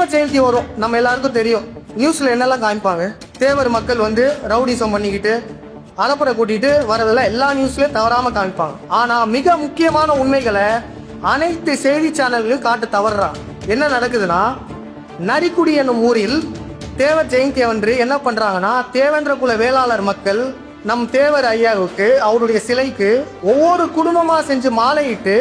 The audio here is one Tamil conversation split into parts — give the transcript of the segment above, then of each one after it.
தேவ ஜெயந்தி வரும். நம்ம எல்லாருக்கும் தெரியும். நியூஸ்ல என்னெல்லாம் காமிப்பாங்க? தேவர் மக்கள் வந்து ரவுடிசம் பண்ணிக்கிட்டு அலப்பறை கூட்டிட்டு வரதெல்லாம் எல்லா நியூஸ்லயும் தவறாம காமிப்பாங்க. ஆனா மிக முக்கியமான உண்மைகளை அனைத்து செய்தி சேனல்களும் காட்ட தவறுறான் என்ன நடக்குதுன்னா நரிக்குடி என்னும் ஊரில் தேவர் ஜெயந்தி அன்று என்ன பண்றாங்கன்னா தேவேந்திர குல வேளாளர் மக்கள் நம் தேவர் ஐயாவுக்கு அவருடைய சிலைக்கு ஒவ்வொரு குடும்பமா செஞ்சு மாலையிட்டு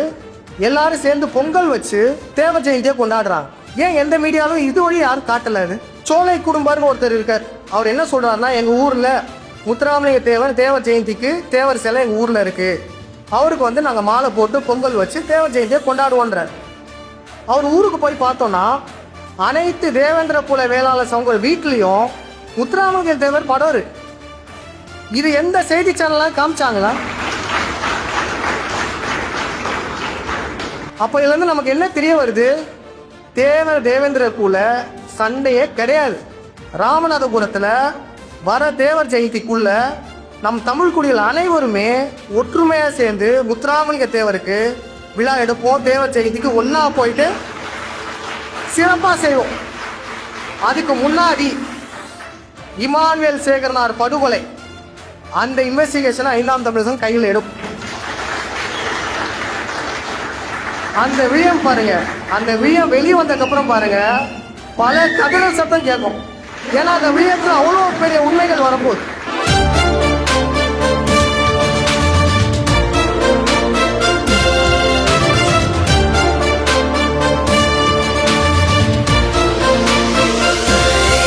எல்லாரும் சேர்ந்து பொங்கல் வச்சு தேவர் ஜெயந்தியை கொண்டாடுறாங்க. ஏன் எந்த மீடியாவும் இது வழி யாரும் காட்டல அது? சோலை குடும்பம்னு ஒருத்தர் இருக்கார். அவர் என்ன சொல்றாருன்னா எங்க ஊர்ல முத்துராமலிங்க தேவர் தேவர் ஜெயந்திக்கு தேவர் சிலை எங்க ஊர்ல இருக்கு. அவருக்கு வந்து நாங்க மாலை போட்டு பொங்கல் வச்சு தேவர் ஜெயந்தியை கொண்டாடுவோன்றார். அவர் ஊருக்கு போய் பார்த்தோம்னா அனைத்து தேவேந்திர குல வேளாளர் சங்க வீட்லயும் முத்துராமலிங்க தேவர் படம் இருக்கு. இது எந்த செய்தி சேனல்லாம் காமிச்சாங்களா? அப்ப இதுல இருந்து நமக்கு என்ன தெரிய வருது? தேவர் தேவேந்திர சண்டையே கிடையாது. ராமநாதபுரத்தில் வர தேவர் ஜெயந்திக்குள்ள நம் தமிழ் குடிகள் அனைவருமே ஒற்றுமையாக சேர்ந்து முத்துராமலிங்க தேவருக்கு விழா எடுப்போம். தேவர் ஜெயந்திக்கு ஒன்றா போயிட்டு சிறப்பாக செய்வோம். அதுக்கு முன்னாடி இமானுவேல் சேகரனார் படுகொலை. அந்த இன்வெஸ்டிகேஷனை ஐந்தாம் தமிழகம் கையில் எடுப்போம் அந்த விழியம் பாருங்க. அந்த விழியம் வெளியே வந்ததுக்கப்புறம் பாருங்க பல கதறல் சத்தம் கேட்கும். ஏன்னா அந்த விழியத்துல அவ்வளோ பெரிய உண்மைகள் வரப்போகுது